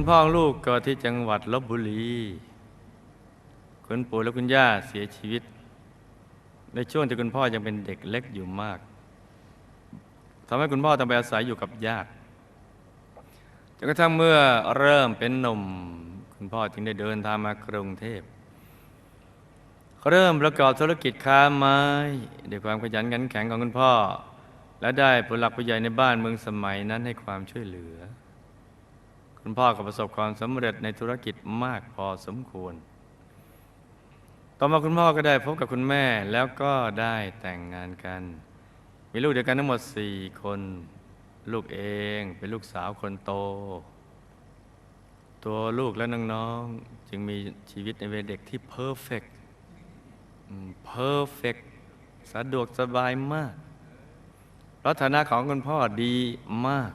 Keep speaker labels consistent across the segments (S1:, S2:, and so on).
S1: คุณพ่อของลูกเกิดที่จังหวัดลบบุรี คุณปู่และคุณย่าเสียชีวิต ในช่วงที่คุณพ่อยังเป็นเด็กเล็กอยู่มากทำให้คุณพ่อต้องไปอาศัยอยู่กับญาติจนกระทั่งเมื่อเริ่มเป็นหนุ่ม คุณพ่อจึงได้เดินทางมากรุงเทพเริ่มประกอบธุรกิจค้าไม้ด้วยความขยันขันแข็งของคุณพ่อ และได้ผู้หลักผู้ใหญ่ในบ้านเมืองสมัยนั้นให้ความช่วยเหลือ คุณพ่อก็ประสบความสำเร็จในธุรกิจมากพอสมควร ต่อมาคุณพ่อก็ได้พบกับคุณแม่แล้วก็ได้แต่งงานกัน มีลูกเดียวกันทั้งหมดสี่คน ลูกเองเป็นลูกสาวคนโต ตัวลูกและน้องๆจึงมีชีวิตในวัยเด็กที่เพอร์เฟกต์เพอร์เฟกต์สะดวกสบายมาก เพราะฐานะของคุณพ่อดีมาก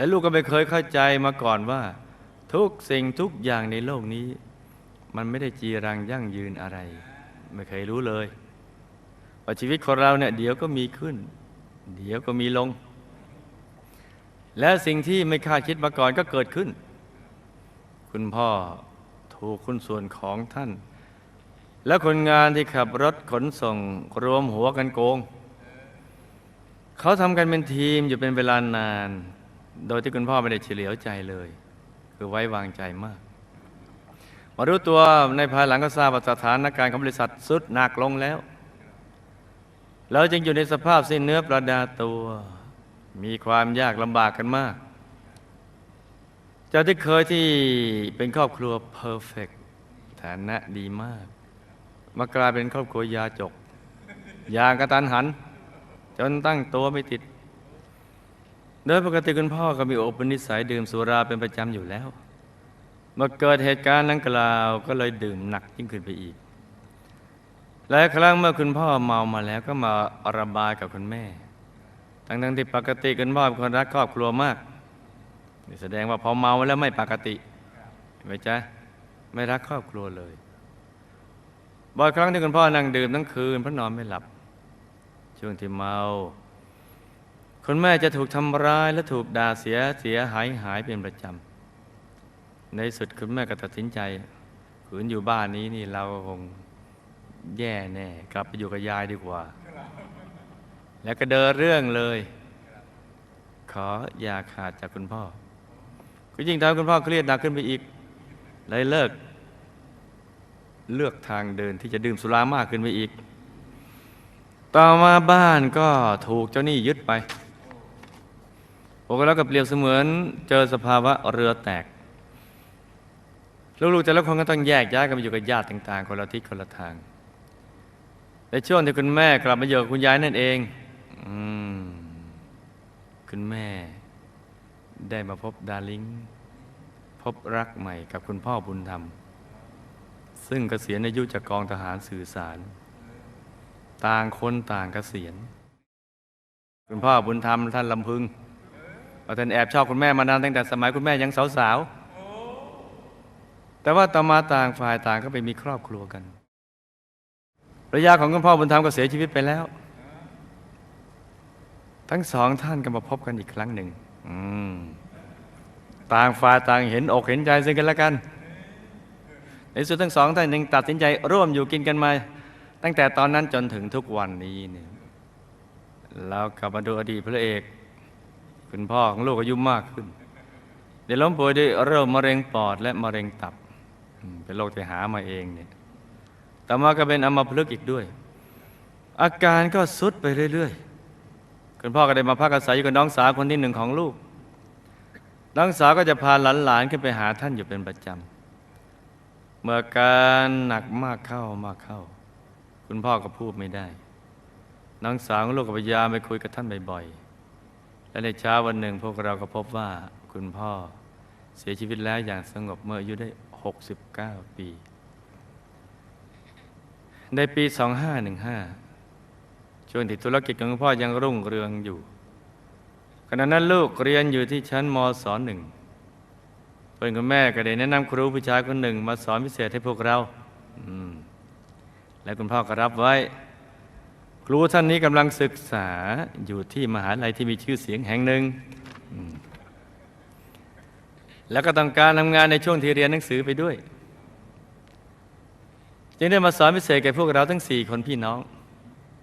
S1: และลูกก็ไม่เคยเข้าใจมาก่อนว่า ทุกสิ่งทุกอย่างในโลกนี้ มันไม่ได้จีรังยั่งยืนอะไร ไม่เคยรู้เลยว่าชีวิตของเราเนี่ยเดี๋ยวก็มีขึ้น เดี๋ยวก็มีลง และสิ่งที่ไม่คาดคิดมาก่อนก็เกิดขึ้น คุณพ่อถูกคุณส่วนของท่าน และคนงานที่ขับรถขนส่งรวมหัวกันโกง เขาทำกันเป็นทีมอยู่เป็นเวลานาน โดยที่คุณพ่อไม่ได้เฉลียวใจเลย คือไว้วางใจมากมารู้ตัวในภายหลังก็ทราบว่าสถานการณ์ของบริษัทสุดหนักลงแล้ว เราจึงอยู่ในสภาพสิ้นเนื้อประดาตัว มีความยากลำบากกันมากจากที่เคยที่เป็นครอบครัวเพอร์เฟกฐานะดีมาก มากลายเป็นครอบครัวยาจก ยากระตันหัน จนตั้งตัวไม่ติด โดยปกติคุณพ่อก็มีอุปนิสัยดื่มสุราเป็นประจำอยู่แล้ว เมื่อเกิดเหตุการณ์ดังกล่าวก็เลยดื่มหนักยิ่งขึ้นไปอีก หลายครั้งเมื่อคุณพ่อเมามาแล้วก็มาระบายกับคุณแม่ ทั้งๆที่ปกติคุณพ่อเป็นคนรักครอบครัวมากนี่แสดงว่าพอเมาแล้วไม่ปกติไหมจ๊ะไม่รักครอบครัวเลยบ่อยครั้งที่คุณพ่อนั่งดื่มทั้งคืนเพราะนอนไม่หลับ ช่วงที่เมา คุณแม่จะถูกทำร้ายและถูกด่าเสียเสียหายหายเป็นประจำ ในสุดคุณแม่ก็ตัดสินใจขืนอยู่บ้านนี้นี่เราก็คงแย่แน่ กลับไปอยู่กับยายดีกว่า แล้วก็เดินเรื่องเลย ขออย่าขาดจากคุณพ่อ ก็ยิ่งทำคุณพ่อเครียดหนักขึ้นไปอีก เลยเลิก เลือกทางเดินที่จะดื่มสุรามากขึ้นไปอีกต่อมาบ้านก็ถูกเจ้าหนี้ยึดไป วกเราก็เปรียบเสมือนเจอสภาวะเรือแตก ลูกๆแต่ละคนก็ต้องแยกย้ายกันไปอยู่กับญาติต่างๆ คนละทิศคนละทาง ในช่วงที่คุณแม่กลับมาอยู่กับคุณยายนั่นเองอคุณแม่ ได้มาพบดาริงพบรักใหม่กับคุณพ่อบุญธรรม ซึ่งเกษียณอายุจากกองทหารสื่อสาร ต่างคนต่างเกษียณ คุณพ่อบุญธรรมท่านลำพึง ว่าท่านแอบชอบคุณแม่มานานตั้งแต่สมัยคุณแม่ยังสาวๆ แต่ว่าต่อมาต่างฝ่ายต่างก็ไปมีครอบครัวกันภรรยาของคุณพ่อบุญธรรมก็เสียชีวิตไปแล้ว ทั้งสองท่านก็มาพบกันอีกครั้งหนึ่งต่างฝ่ายต่างเห็นอกเห็นใจซึ่งกันและกัน ในสุดทั้งสองท่านยังตัดสินใจร่วมอยู่กินกันมา ตั้งแต่ตอนนั้นจนถึงทุกวันนี้เนี่ยเรากลับมาดูอดีตพระเอก คุณพ่อของลูกอายุมากขึ้น ได้ล้มป่วยด้วยโรคมะเร็งปอดและมะเร็งตับ เป็นโรคที่หามาเองเนี่ยต่อมาก็เป็นอัมพฤกษ์อีกด้วย อาการก็สุดไปเรื่อยๆ คุณพ่อก็ได้มาพักอาศัยอยู่กับน้องสาวคนที่หนึ่งของลูก น้องสาวก็จะพาหลานๆขึ้นไปหาท่านอยู่เป็นประจำ เมื่อการหนักมากเข้ามากเข้า คุณพ่อก็พูดไม่ได้ น้องสาวของลูกก็พยายามไปคุยกับท่านบ่อยๆ และในเช้าวันหนึ่งพวกเราก็พบว่าคุณพ่อเสียชีวิตแล้วอย่างสงบเมื่ออายุได้ 69 ปี ในปี 2515 ช่วงที่ธุรกิจของคุณพ่อยังรุ่งเรืองอยู่ ขณะนั้นลูกเรียนอยู่ที่ชั้นมศหนึ่งเพื่อนคุณแม่ก็ได้แนะนำครูผู้ชายคนหนึ่ง มาสอนพิเศษให้พวกเรา และคุณพ่อก็รับไว้ ครูท่านนี้กำลังศึกษาอยู่ที่มหาลัยที่มีชื่อเสียงแห่งหนึ่ง แล้วก็ต้องการทำงานในช่วงที่เรียนหนังสือไปด้วย จึงได้มาสอนพิเศษแก่พวกเราทั้งสี่คนพี่น้อง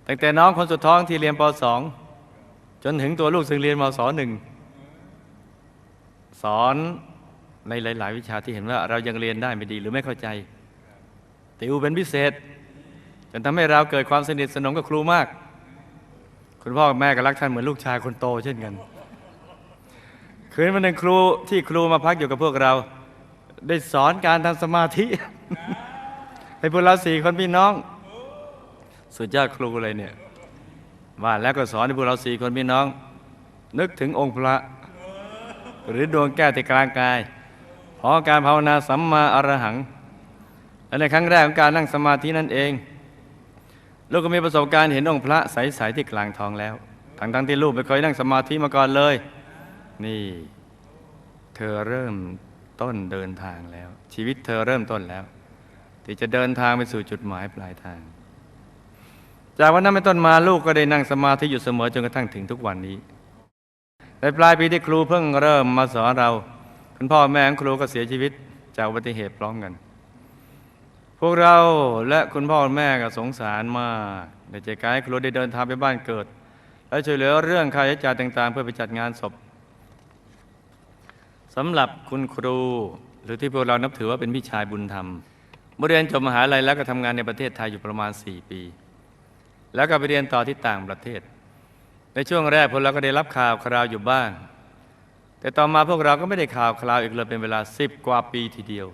S1: ตั้งแต่น้องคนสุดท้องที่เรียนป .2 จนถึงตัวลูกซึ่งเรียนมศหนึ่งสอนในหลาย ๆ วิชาที่เห็นว่าเรายังเรียนได้ไม่ดีหรือไม่เข้าใจติวเป็นพิเศษ นทำให้เราเกิดความสนิทสนมกับครูมาก คุณพ่อกับแม่ก็รักท่านเหมือนลูกชายคนโตเช่นกัน คืนวันหนึ่งครูที่ครูมาพักอยู่กับพวกเรา ได้สอนการทำสมาธิ ให้พวกเราสี่คนพี่น้อง สุดยอดครูเลยเนี่ยว่าแล้วก็สอนให้พวกเราสี่คนพี่น้อง นึกถึงองค์พระ หรือดวงแก้วที่กลางกายพอการภาวนาสัมมาอรหัง และในครั้งแรกของการนั่งสมาธินั่นเอง ลูกก็มีประสบการณ์เห็นองค์พระใสๆที่กลางท้องแล้ว ทั้งทั้งที่ลูกไม่เคยนั่งสมาธิมาก่อนเลย นี่ เธอเริ่มต้นเดินทางแล้ว ชีวิตเธอเริ่มต้นแล้ว ที่จะเดินทางไปสู่จุดหมายปลายทาง จากวันนั้นเป็นต้นมาลูกก็ได้นั่งสมาธิอยู่เสมอจนกระทั่งถึงทุกวันนี้ในปลายปีที่ครูเพิ่งเริ่มมาสอนเรา คุณพ่อแม่ของครูก็เสียชีวิตจากอุบัติเหตุพร้อมกัน พวกเราและคุณพ่อแม่ก็สงสารมากในใจกายครูได้เดินทางไปบ้านเกิด และช่วยเหลือเรื่องค่าใช้จ่ายต่างๆ เพื่อไปจัดงานศพสำหรับคุณครูหรือที่พวกเรานับถือว่าเป็นพี่ชายบุญธรรมเมื่อเรียนจบมหาลัยแล้วก็ทำงานในประเทศไทยอยู่ประมาณ 4 ปี แล้วก็ไปเรียนต่อที่ต่างประเทศ ในช่วงแรกพวกเราก็ได้รับข่าวคราวอยู่บ้าง แต่ต่อมาพวกเราก็ไม่ได้ข่าวคราวอีกเลยเป็นเวลาสิบกว่าปีทีเดียว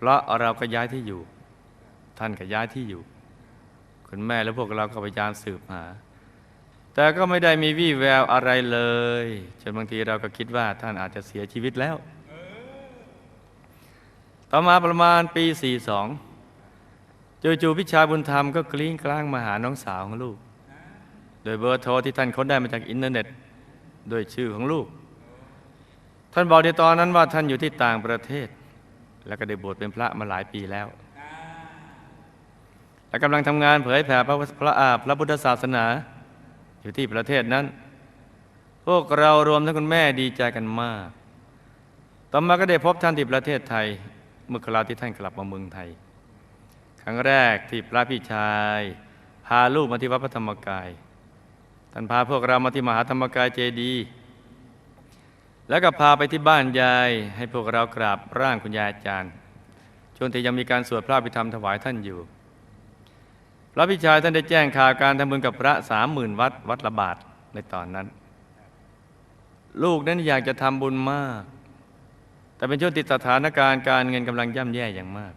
S1: เพราะเราก็ย้ายที่อยู่ ท่านก็ย้ายที่อยู่ คุณแม่และพวกเราก็พยายามสืบหา แต่ก็ไม่ได้มีวี่แววอะไรเลย จนบางทีเราก็คิดว่าท่านอาจจะเสียชีวิตแล้ว ต่อมาประมาณปี 42จู่ๆพิชายบุญธรรมก็กลิ้งกลางมาหาน้องสาวของลูก โดยเบอร์โทรที่ท่านค้นได้มาจากอินเทอร์เน็ตโดยชื่อของลูก ท่านบอกในตอนนั้นว่าท่านอยู่ที่ต่างประเทศ แล้วก็ได้บวชเป็นพระมาหลายปีแล้ว และกำลังทำงานเผยแผ่พระพระอาพระพุทธศาสนา อยู่ที่ประเทศนั้น พวกเรารวมทั้งคุณแม่ดีใจกันมาก ต่อมาก็ได้พบท่านที่ประเทศไทย เมื่อคราวที่ท่านกลับมาเมืองไทย ครั้งแรกที่พระพี่ชาย พาลูกมาที่วัดพระธรรมกาย ท่านพาพวกเรามาที่มหาธรรมกายเจดีย์ แล้วก็พาไปที่บ้านยายให้พวกเรากราบร่างคุณยายอาจารย์ช่วงที่ยังมีการสวดพระพิธรรมถวายท่านอยู่ พระพิชายท่านได้แจ้งข่าวการทำบุญกับพระสามหมื่นวัดวัดละบาทในตอนนั้น ลูกนั้นอยากจะทำบุญมาก แต่เป็นช่วงติดสถานการณ์การเงินกำลังย่ำแย่อย่างมาก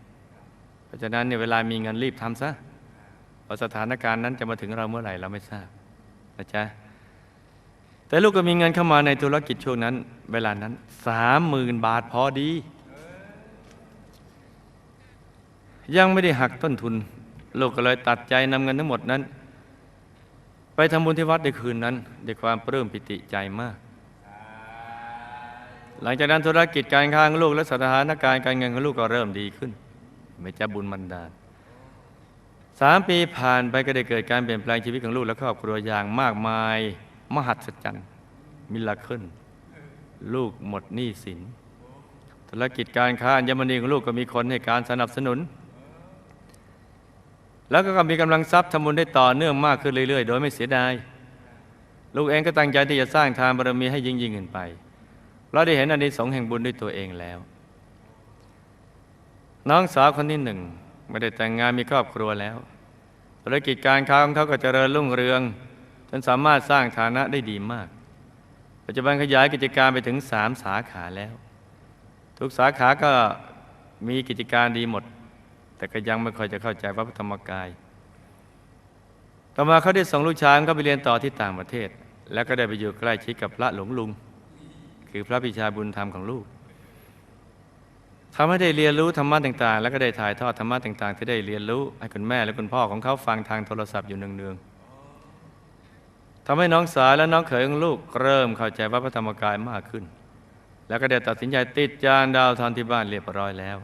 S1: เพราะฉะนั้นเนี่ยเวลามีเงินรีบทำซะเพราะสถานการณ์นั้นจะมาถึงเราเมื่อไหร่เราไม่ทราบนะจ๊ะ แต่ลูกก็มีเงินเข้ามาในธุรกิจช่วงนั้น เวลานั้นสามหมื่นบาทพอดี ยังไม่ได้หักต้นทุน ลูกก็เลยตัดใจนำเงินทั้งหมดนั้น ไปทำบุญที่วัดในคืนนั้นด้วยความปลื้มปิติใจมาก หลังจากนั้นธุรกิจการค้าของลูกและสถานการณ์การเงินของลูกก็เริ่มดีขึ้น ไม่จะบุญมันดาลสามปีผ่านไปก็ได้เกิดการเปลี่ยนแปลงชีวิตของลูกและครอบครัวอย่างมากมาย มหัศจรรย์มิลาเคิลลูกหมดหนี้สิน ธุรกิจการค้าอัญมณีของลูกก็มีคนให้การสนับสนุน แล้วก็มีกำลังทรัพย์ทำบุญได้ต่อเนื่องมากขึ้นเรื่อยๆ โดยไม่เสียดาย ลูกเองก็ตั้งใจที่จะสร้างทานบารมีให้ยิ่งยิ่งขึ้นไป เราได้เห็นอานิสงส์แห่งบุญด้วยตัวเองแล้ว น้องสาวคนที่หนึ่งไม่ได้แต่งงานมีครอบครัวแล้ว ธุรกิจการค้าของเขาก็เจริญรุ่งเรือง จนสามารถสร้างฐานะได้ดีมาก ปัจจุบันขยายกิจการไปถึงสามสาขาแล้ว ทุกสาขาก็มีกิจการดีหมด แต่ก็ยังไม่ค่อยจะเข้าใจพระธรรมกาย ต่อมาเขาได้ส่งลูกช้ายเขาไปเรียนต่อที่ต่างประเทศ แล้วก็ได้ไปอยู่ใกล้ชิดกับพระหลวงลุง คือพระพิชาบุญธรรมของลูกทำให้ได้เรียนรู้ธรรมะต่าง ๆ แล้วก็ได้ถ่ายทอดธรรมะต่าง ๆ ที่ได้เรียนรู้ให้คุณแม่และคุณพ่อของเขาฟังทางโทรศัพท์อยู่เนืองๆ ทำให้น้องสาวและน้องเขยของลูกเริ่มเข้าใจพระธรรมกายมากขึ้น แล้วก็ได้ตัดสินใจติดจานดาวทอนที่บ้านเรียบร้อยแล้ว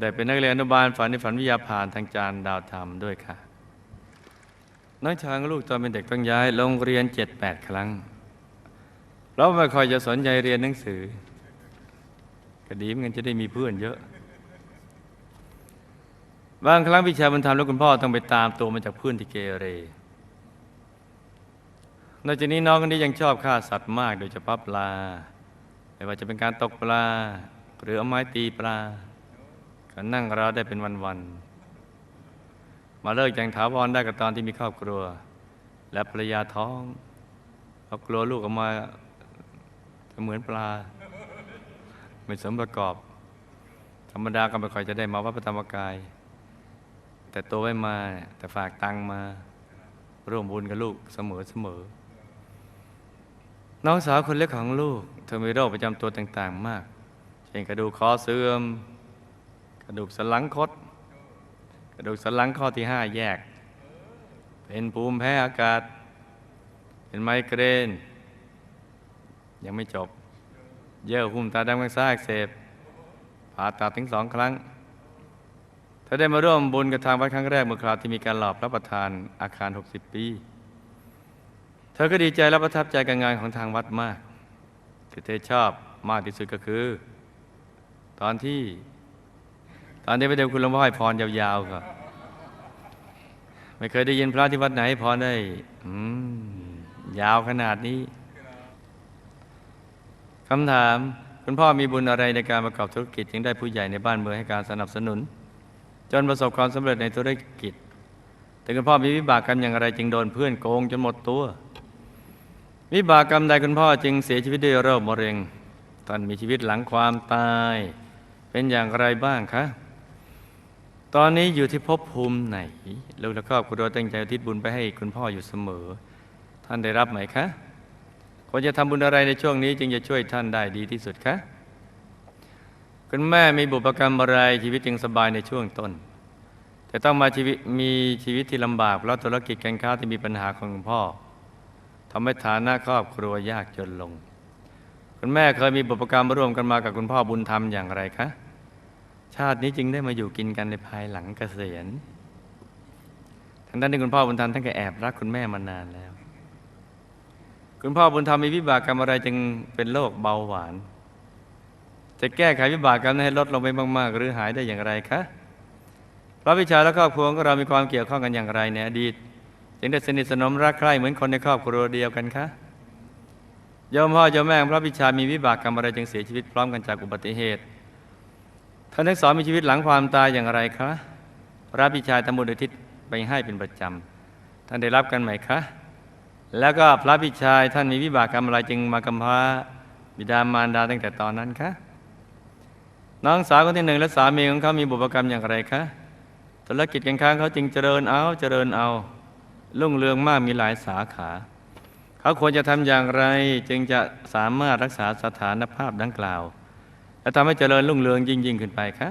S1: ได้เป็นนักเรียนอนุบาลฝันในฝันวิทยาผ่านทางจานดาวธรรมด้วยค่ะ น้องชายของลูกตอนเป็นเด็กต้องย้ายโรงเรียนเจ็ดแปดครั้งเราไม่ค่อยจะสนใจเรียนหนังสือก็ดีเหมือนกันจะได้มีเพื่อนเยอะ บางครั้งพี่ชายบุญธรรมและคุณพ่อต้องไปตามตัวมาจากเพื่อนที่เกเร นอกจากนี้น้องคนนี้ยังชอบฆ่าสัตว์มากโดยเฉพาะปลา ไม่ว่าจะเป็นการตกปลา หรือเอาไม้ตีปลา ก็นั่งรอได้เป็นวันๆ มาเลิกอย่างถาวรได้ก็ตอนที่มีครอบครัว และภรรยาท้องเพราะกลัวลูกออกมาจะเหมือนปลา ไม่สมประกอบ ธรรมดาก็ไม่ค่อยจะได้มาวัดพระธรรมกาย แต่ตัวไม่มาแต่ฝากตังมาร่วมบุญกับลูกเสมอเสมอ น้องสาวคนเล็กของลูก เธอมีโรคประจำตัวต่างๆมาก เช่นกระดูกคอเสื่อม กระดูกสันหลังคด กระดูกสันหลังข้อที่ห้าแยก เป็นภูมิแพ้อากาศ เป็นไมเกรน ยังไม่จบ เยื่อหุ้มตาดำข้างซ้ายอักเสบผ่าตัดถึงสองครั้งเธอได้มาร่วมบุญกับทางวัดครั้งแรกเมื่อคราวที่มีการหลอบรับประทานอาคาร 60 ปี ธอก็ดีใจและประทับใจการงานของทางวัดมาก ที่เธอชอบมากที่สุดก็คือ ตอนที่ ตอนที่ไปเดินคุณหลวงพ่อให้พรยาวๆครับ ไม่เคยได้ยินพระที่วัดไหนพรได้ยาวขนาดนี้คำถามคุณพ่อมีบุญอะไรในการประกอบธุรกิจ จึงได้ผู้ใหญ่ในบ้านเมืองให้การสนับสนุน จนประสบความสำเร็จในธุรกิจ แต่คุณพ่อมีวิบากกรรมอย่างไร จึงโดนเพื่อนโกงจนหมดตัว วิบากกรรมใดคุณพ่อจึงเสียชีวิตด้วยโรคมะเร็งท่านมีชีวิตหลังความตาย เป็นอย่างไรบ้างคะ ตอนนี้อยู่ที่ภพภูมิไหน ลูกและครอบครัวตั้งใจอุทิศบุญไปให้คุณพ่ออยู่เสมอ ท่านได้รับไหมคะควรจะทำบุญอะไรในช่วงนี้ จึงจะช่วยท่านได้ดีที่สุดคะคุณแม่มีบุพกรรมอะไรชีวิตจึงสบายในช่วงต้น แต่ต้องมาชีวิตมีชีวิตที่ลำบากเพราะธุรกิจการค้าที่มีปัญหาของคุณพ่อ ทำให้ฐานะครอบครัวยากจนลง คุณแม่เคยมีบุพกรรมร่วมกันมากับคุณพ่อบุญธรรมอย่างไรคะ ชาตินี้จึงได้มาอยู่กินกันในภายหลังเกษียณทั้งด้านที่คุณพ่อบุญธรรมท่านก็แอบรักคุณแม่มานานแล้ว คุณพ่อบุญธรรมมีวิบากกรรมอะไรจึงเป็นโรคเบาหวาน จะแก้ไขวิบากกรรมให้ลดลงไปมากๆ หรือหายได้อย่างไรคะพระวิชาและครอบครัวของเรามีความเกี่ยวข้องกันอย่างไรในอดีต จึงได้สนิทสนมรักใคร่เหมือนคนในครอบครัวเดียวกันคะโยมพ่อโยมแม่พระวิชามีวิบากกรรมอะไรจึงเสียชีวิตพร้อมกันจากอุบัติเหตุท่านทั้งสองมีชีวิตหลังความตายอย่างไรคะพระพิชายทำบุญอุทิศไปให้เป็นประจำท่านได้รับกันไหมคะแล้วก็พระพิชายท่านมีวิบากกรรมอะไรจึงมากำพร้าบิดามารดาตั้งแต่ตอนนั้นคะน้องสาวคนที่หนึ่งและสามีของเขามีบุพกรรมอย่างไรคะธุรกิจการค้าเขาจึงเจริญเอาเจริญเอา รุ่งเรืองมากมีหลายสาขา เขาควรจะทำอย่างไรจึงจะสามารถรักษาสถานภาพดังกล่าว และทำให้เจริญรุ่งเรืองยิ่งยิ่งขึ้นไปคะ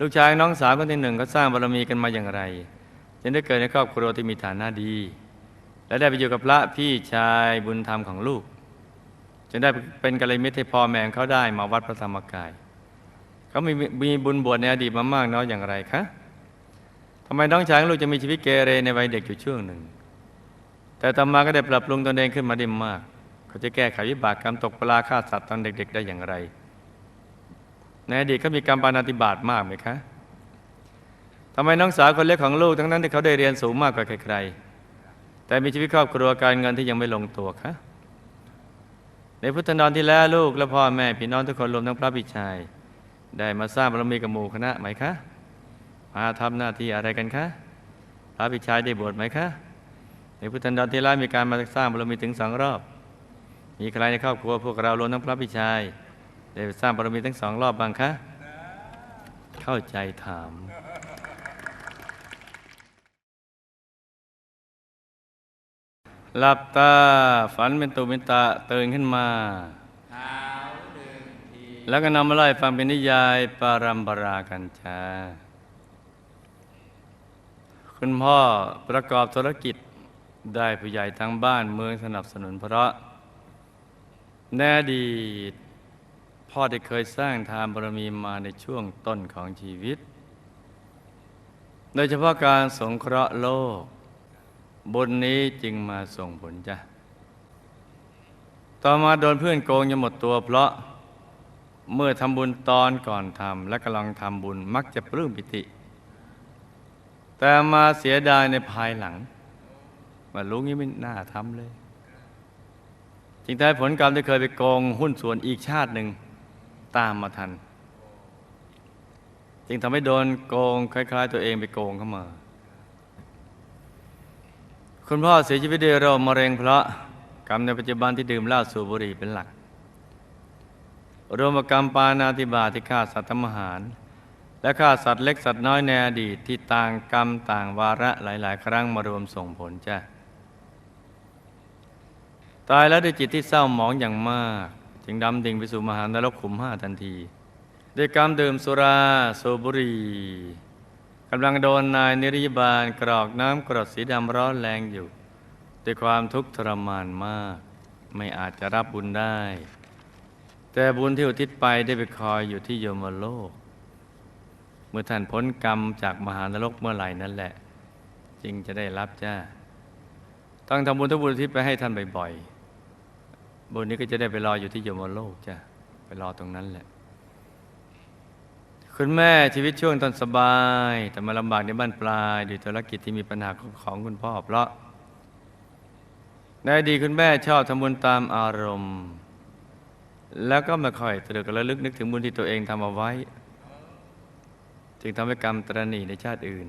S1: ลูกชายน้องสาวคนที่หนึ่งก็สร้างบารมีกันมาอย่างไรจึงได้เกิดในครอบครัวที่มีฐานะดี และได้ไปอยู่กับพระพี่ชายบุญธรรมของลูกจึงได้เป็นกัลยาณมิตรให้พ่อแม่ของเขาได้มาวัดพระธรรมกายเขามีมีบุญบวชในอดีตมามากน้อยอย่างไรคะำไมน้องชายของลูกจะมีชีวิตเกเรในวัยเด็กอยู่ช่วงหนึ่ง แต่ต่อมาก็ได้ปรับปรุงตนเองขึ้นมาได้มาก เขาจะแก้ไขวิบากกรรมตกปลาฆ่าสัตว์ตอนเด็ก ๆ ได้อย่างไร ในอดีตเขามีกรรมปานาติบาตมากไหมคะทำไมน้องสาวคนเล็กของลูกทั้งนั้นที่เขาได้เรียนสูงมากกว่าใครๆ แต่มีชีวิตครอบครัวการเงินที่ยังไม่ลงตัวคะ ในพุทธนอนที่แล้วลูกและพ่อแม่พี่น้องทุกคนรวมทั้งพระบิชายได้มาสร้างบารมีกับหมู่คณะไหมคะ มาทำหน้าที่อะไรกันคะพระบิชายได้บวชไหมคะในพุทธันดรที่แล้วมีการมาสร้างบารมีถึงสองรอบ มีใครในครอบครัวพวกเรารวมทั้งพระบิชายได้สร้างบารมีทั้งสองรอบบ้างคะเข้าใจถามหลับตาฝันเป็นตุเป็นตะตื่นขึ้นมา แล้วก็นำมาไล่ฟังเป็นนิยายปารัมปรากันจ้า คุณพ่อประกอบธุรกิจได้ผู้ใหญ่ทั้งบ้านเมืองสนับสนุนเพราะ แน่ดีพ่อได้เคยสร้างทานบารมีมาในช่วงต้นของชีวิต โดยเฉพาะการสงเคราะห์โลก บนนี้จึงมาส่งผลจ้ะ ต่อมาโดนเพื่อนโกงจนหมดตัวเพราะเมื่อทำบุญตอนก่อนทำและกำลังทำบุญมักจะปลื้มปิติ แต่มาเสียดายในภายหลังว่ารู้งี้ไม่น่าทำเลย จริงแท้ผลกรรมที่เคยไปโกงหุ้นส่วนอีกชาติหนึ่งตามมาทัน จึงทำให้โดนโกงคล้าย ๆ ตัวเองไปโกงเข้ามา คุณพ่อเสียชีวิตด้วยโรคมะเร็งเพราะกรรมในปัจจุบันที่ดื่มเหล้าสูบบุหรี่เป็นหลัก รวมกับกรรมปานาธิบาตที่ฆ่าสัตว์ทำอาหาร และฆ่าสัตว์เล็กสัตว์น้อยในอดีตที่ต่างกรรมต่างวาระหลาย ๆ ครั้งมารวมส่งผลจ้ะตายแล้วด้วยจิตที่เศร้าหมองอย่างมาก จึงดำดิ่งไปสู่มหานรกขุมห้าทันทีด้วยกรรมดื่มสุราสูบบุหรี่กำลังโดนนายนิริยบาลกรอกน้ำกรดสีดำร้อนแรงอยู่ ด้วยความทุกข์ทรมานมาก ไม่อาจจะรับบุญได้ แต่บุญที่อุทิศไปได้ไปคอยอยู่ที่โยมโลก เมื่อท่านพ้นกรรมจากมหานรกเมื่อไหร่นั่นแหละ จึงจะได้รับจ้าต้องทำบุญทุกบุญที่ไปให้ท่านบ่อยๆบุญนี้ก็จะได้ไปรออยู่ที่ยมโลกจ้ะไปรอตรงนั้นแหละ คุณแม่ชีวิตช่วงตอนสบาย แต่มาลำบากในบ้านปลายด้วยธุรกิจที่มีปัญหาของคุณพ่อเพราะในอดีคุณแม่ชอบทำบุญตามอารมณ์ แล้วก็ม่ค่อยตรึกระลึกนึกถึงบุญที่ตัวเองทำเอาไว้ จึงทำให้กรรมตรณีในชาติอื่น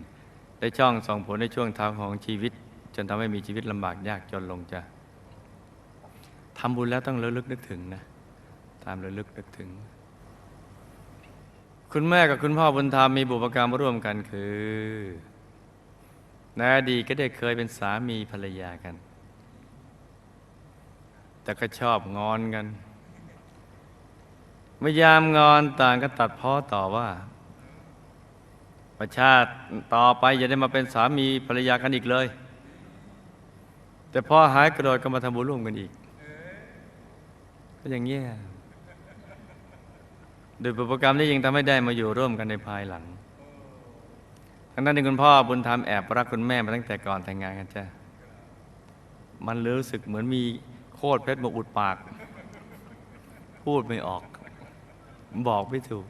S1: ได้ช่องส่งผลในช่วงท้าของชีวิต จนทำให้มีชีวิตลำบากยากจนลงจ้ะทำบุญแล้วต้องระลึกนึกถึงนะ ตามระลึกนึกถึง คุณแม่กับคุณพ่อบุญธรรมมีบุพกรรมร่วมกันคือในอดีตก็ได้เคยเป็นสามีภรรยากัน แต่ก็ชอบงอนกันเมื่อยามงอนต่างก็ตัดพ้อต่อว่า ประชาติต่อไปอย่าได้มาเป็นสามีภรรยากันอีกเลย แต่พอหายกรธก็มาทำบุญร่วมกันอีก ก็อย่างเงี้ยโดยปุพกรมนี้ยังทำให้ได้มาอยู่ร่วมกันในภายหลังทั้งนั้นที่คุณพ่อบุญธรรมแอบรักคุณแม่มาตั้งแต่ก่อนแต่งงานกันจ้ะมันรู้สึกเหมือนมีโคตรเพชรมาอุดปาก พูดไม่ออก บอกไม่ถูก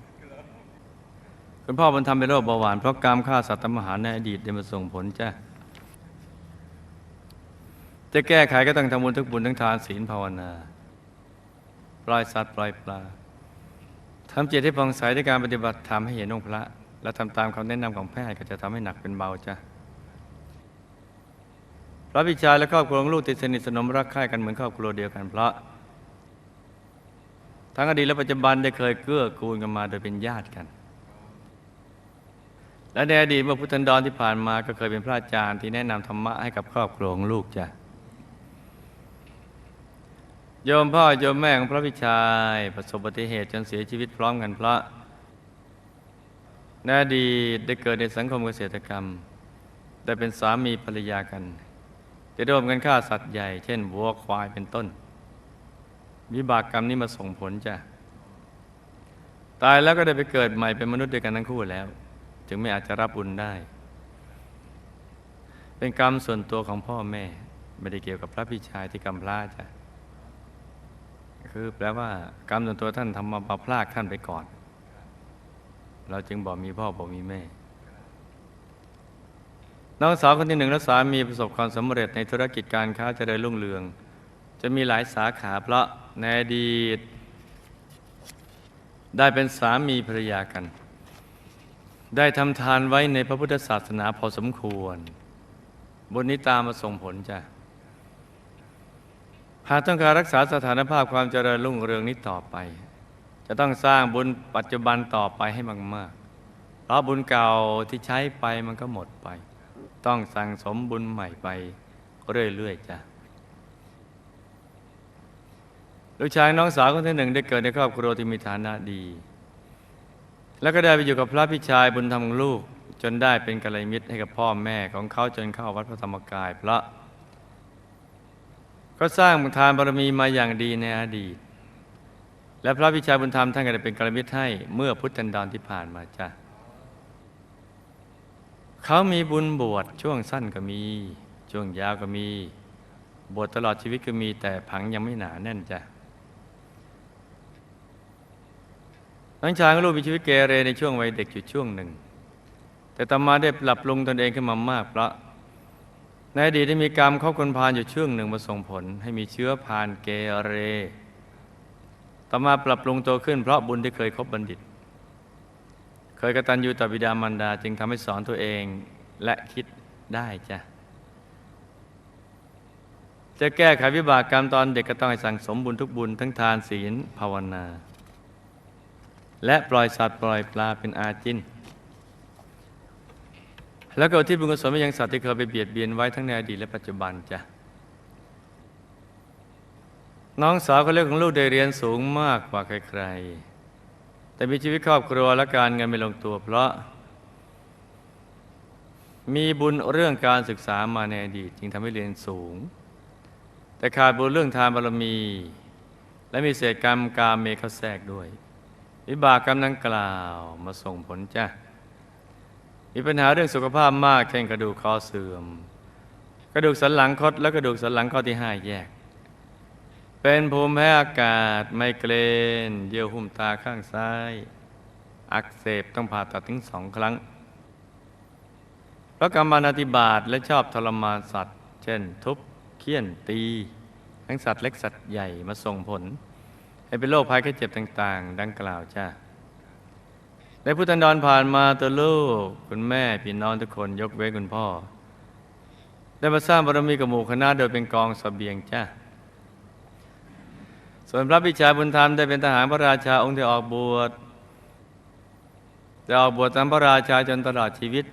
S1: คุณพ่อบุญธรรมเป็นโรคเบาหวานเพราะกรรมฆ่าสัตว์ทำอาหารในอดีตได้มาส่งผลจ้ะจะแก้ไขก็ต้องทำบุญทุกบุญทั้งทานศีลภาวนา ปล่อยสัตว์ปล่อยปลาทำจิตให้ผ่องใสด้วยการปฏิบัติธรรมให้เห็นองค์พระ และทำตามคำแนะนำของแพทย์ก็จะทำให้หนักเป็นเบาจ้ะพระบิชาและครอบครัวลูกติดสนิทสนมรักใคร่กันเหมือนครอบครัวเดียวกันเพราะ ทั้งอดีตและปัจจุบันได้เคยเกื้อกูลกันมาโดยเป็นญาติกัน และในอดีตเมื่อพุทธันดรที่ผ่านมาก็เคยเป็นพระอาจารย์ที่แนะนำธรรมะให้กับครอบครัวของลูกจ้ะโยมพ่อโยมแม่ของพระพิชัยประสบอุบัติเหตุจนเสียชีวิตพร้อมกันพระในอดีตได้เกิดในสังคมเกษตรกรรม ได้เป็นสามีภรรยากันจะร่วมกันฆ่าสัตว์ใหญ่ เช่นวัวควายเป็นต้น วิบากกรรมนี้มาส่งผลจ้ะ ตายแล้วก็ได้ไปเกิดใหม่เป็นมนุษย์ด้วยกันทั้งคู่แล้ว จึงไม่อาจจะรับบุญได้ เป็นกรรมส่วนตัวของพ่อแม่ ไม่ได้เกี่ยวกับพระพี่ชายที่กำพร้าจ้ะคือแปลว่ากรรมส่วนตัวท่านทำมาบาพลากท่านไปก่อน เราจึงบอกมีพ่อบอกมีแม่ น้องสาวคนที่หนึ่งและสามีประสบความสำเร็จในธุรกิจการค้าเจริญรุ่งเรือง จะมีหลายสาขาเพราะในอดีตได้เป็นสามีภรรยากัน ได้ทำทานไว้ในพระพุทธศาสนาพอสมควร บนนี้ตามมาส่งผลจ้ะหากต้องการรักษาสถานภาพความเจริญรุ่งเรืองนี้ต่อไป จะต้องสร้างบุญปัจจุบันต่อไปให้มากๆเพราะบุญเก่าที่ใช้ไปมันก็หมดไป ต้องสั่งสมบุญใหม่ไปเรื่อยๆจ้ะลูกชายน้องสาวคนที่หนึ่งได้เกิดในครอบครัวที่มีฐานะดี แล้วก็ได้ไปอยู่กับพระพี่ชายบุญธรรมของลูก จนได้เป็นกัลยาณมิตรให้กับพ่อแม่ของเขาจนเข้าวัดพระธรรมกายพระ ก็สร้างทานบารมีมาอย่างดีในอดีต และพระพิชายบุญธรรมท่านก็ได้เป็นกัลยาณมิตรให้เมื่อพุทธันดรที่ผ่านมาจ้ะเขามีบุญบวชช่วงสั้นก็มี ช่วงยาวก็มี บวชตลอดชีวิตก็มีแต่ผังยังไม่หนาแน่นจ้ะ น้องชายของลูกมีชีวิตเกเรในช่วงวัยเด็กอยู่ช่วงหนึ่ง แต่ต่อมาได้ปรับปรุงตนเองขึ้นมามากเพราะในอดีตได้มีกรรมครอบคนพาลอยู่ช่วงหนึ่งมาส่งผล ให้มีเชื้อพานเกเร ต่อมาปรับปรุงตัวขึ้นเพราะบุญที่เคยคบบัณฑิต เคยกระตัญญูต่อบิดามารดาจึงทำให้สอนตัวเองและคิดได้จ้ะจะแก้ไขวิบากกรรมตอนเด็กก็ต้องให้สั่งสมบุญทุกบุญทั้งทานศีลภาวนา และปล่อยสัตว์ปล่อยปลาเป็นอาจิน แล้วก็ที่บุญกุศลไปยังสัตว์ที่เคยไปเบียดเบียนไว้ทั้งในอดีตและปัจจุบันจ้ะน้องสาวคนเล็กของลูกได้เรียนสูงมากกว่าใครๆ แต่มีชีวิตครอบครัวและการเงินไม่ลงตัวเพราะ มีบุญเรื่องการศึกษามาในอดีตจึงทำให้เรียนสูง แต่ขาดบุญเรื่องทานบารมี และมีเศษกรรมกามเมฆแทรกด้วย วิบากกรรมดังกล่าวมาส่งผลจ้ะมีปัญหาเรื่องสุขภาพมากเช่นกระดูกคอเสื่อม กระดูกสันหลังคดและกระดูกสันหลังข้อที่ห้าแยก เป็นภูมิแพ้อากาศไมเกรนเยื่อหุ้มตาข้างซ้าย อักเสบต้องผ่าตัดถึงสองครั้งเพราะกรรมานาธิบาตและชอบทรมานสัตว์ เช่น ทุบเคี่ยนตี ทั้งสัตว์เล็กสัตว์ใหญ่มาส่งผล ให้เป็นโรคภัยไข้เจ็บต่าง ๆ ดังกล่าวจ้าในพุทธันดรผ่านมาตัวลูกคุณแม่พี่น้องทุกคนยกเว้นคุณพ่อ ได้มาสร้างบารมีกับหมู่คณะโดยเป็นกองสเสบียงจ้าส่วนพระบิชาบุญธรรมได้เป็นทหารพระราชาองค์ที่ออกบวชจะออกบวชตามพระราชาจนตลอดชีวิต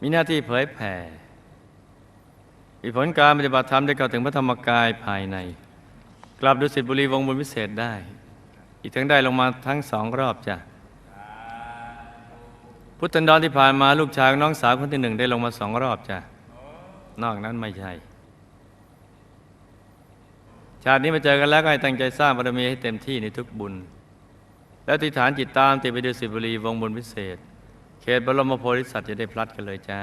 S1: มีหน้าที่เผยแผ่มีผลการปฏิบัติธรรมได้เข้าถึงพระธรรมกายภายใน กลับดุสิตบุรีวงบุญวิเศษได้ อีกทั้งได้ลงมาทั้งสองรอบจ้ะพุทธันดรที่ผ่านมาลูกชายน้องสาวคนที่หนึ่งได้ลงมาสองรอบจ้ะนอกนั้นไม่ใช่ชาตินี้มาเจอกันแล้วก็ให้ตั้งใจสร้างบารมีให้เต็มที่ในทุกบุญ และอธิฐานจิตตามติดไปดูสิบุรีวงบุญพิเศษ เขตบรมโพธิสัตว์จะได้พลัดกันเลยจ้า